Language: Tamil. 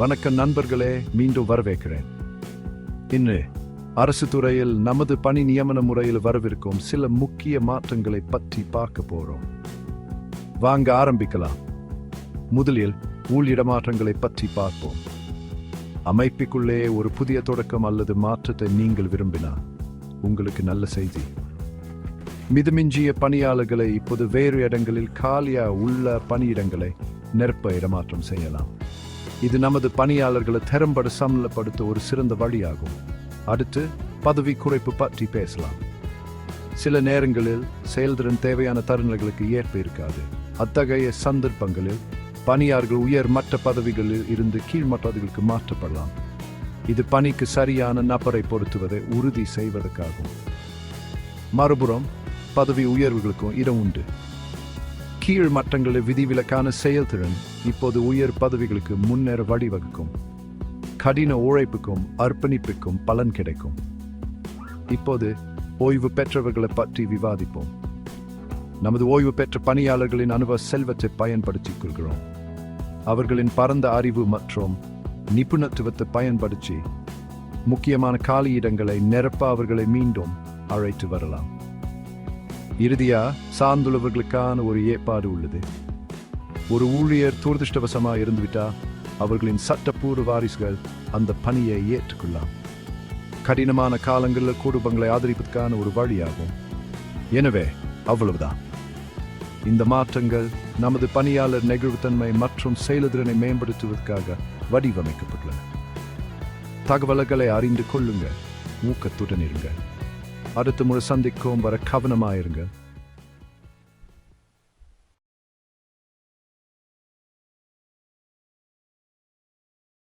வணக்கம் நண்பர்களே மீண்டும் வரவேற்கிறேன். இன்று அரசு துறையில் நமது பணி நியமன முறையில் வரவிருக்கும் சில முக்கிய மாற்றங்களை பற்றி பார்க்க போறோம். வாங்க ஆரம்பிக்கலாம். முதலில் ஊழிட மாற்றங்களை பற்றி பார்ப்போம். அமைப்புக்குள்ளே ஒரு புதிய தொடக்கம் அல்லது மாற்றத்தை நீங்கள் விரும்பினால் உங்களுக்கு நல்ல செய்தி. மிதமிஞ்சிய பணியாளர்களை இப்போது வேறு இடங்களில் காலியா உள்ள பணியிடங்களை நிரப்ப இடமாற்றம் செய்யலாம். இது நமது பணியாளர்களை திறம்பட சமலப்படுத்த ஒரு சிறந்த வழியாகும். அடுத்து பதவி குறைப்பு பற்றி பேசலாம். சில நேரங்களில் செயல்திறன் தேவையான தருணங்களுக்கு ஏற்ப இருக்காது. அத்தகைய சந்தர்ப்பங்களில் பணியாளர்கள் உயர் மற்ற பதவிகளில் இருந்து கீழ்மட்டங்களுக்கு மாற்றப்படலாம். இது பணிக்கு சரியான நபரை பொருத்துவதை உறுதி செய்வதற்காகும். மறுபுறம் பதவி உயர்வுகளுக்கும் இடம் உண்டு. கீழ் மட்டங்களில் விதிவிலக்கான செயல்திறன் இப்போது உயர் பதவிகளுக்கு முன்னேற வழிவகுக்கும். கடின உழைப்புக்கும் அர்ப்பணிப்புக்கும் பலன் கிடைக்கும். இப்போது ஓய்வு பெற்றவர்களை பற்றி விவாதிப்போம். நமது ஓய்வு பெற்ற பணியாளர்களின் அனுபவ செல்வத்தை பயன்படுத்திக் கொள்கிறோம். அவர்களின் பரந்த அறிவு மற்றும் நிபுணத்துவத்தை பயன்படுத்தி முக்கியமான காலியிடங்களை நிரப்ப அவர்களை மீண்டும் அழைத்து வரலாம். இறுதியா சார்ந்துள்ளவர்களுக்கான ஒரு ஏற்பாடு உள்ளது. ஒரு ஊழியர் துரதிருஷ்டவசமா இருந்துவிட்டா அவர்களின் சட்டப்பூர்வ வாரிசுகள் அந்த பணியை ஏற்றுக்கொள்ளலாம். கடினமான காலங்களில் குடும்பங்களை ஆதரிப்பதற்கான ஒரு வழியாகும். எனவே அவ்வளவுதான். இந்த மாற்றங்கள் நமது பணியாளர் நெகிழ்வுத்தன்மை மற்றும் செயலுதிறனை மேம்படுத்துவதற்காக வடிவமைக்கப்பட்டுள்ளன. தகவல்களை அறிந்து கொள்ளுங்க ஊக்கத்துடன் இருங்க அடுத்த முறை சந்திக்கும் வர கவனமாயிருங்க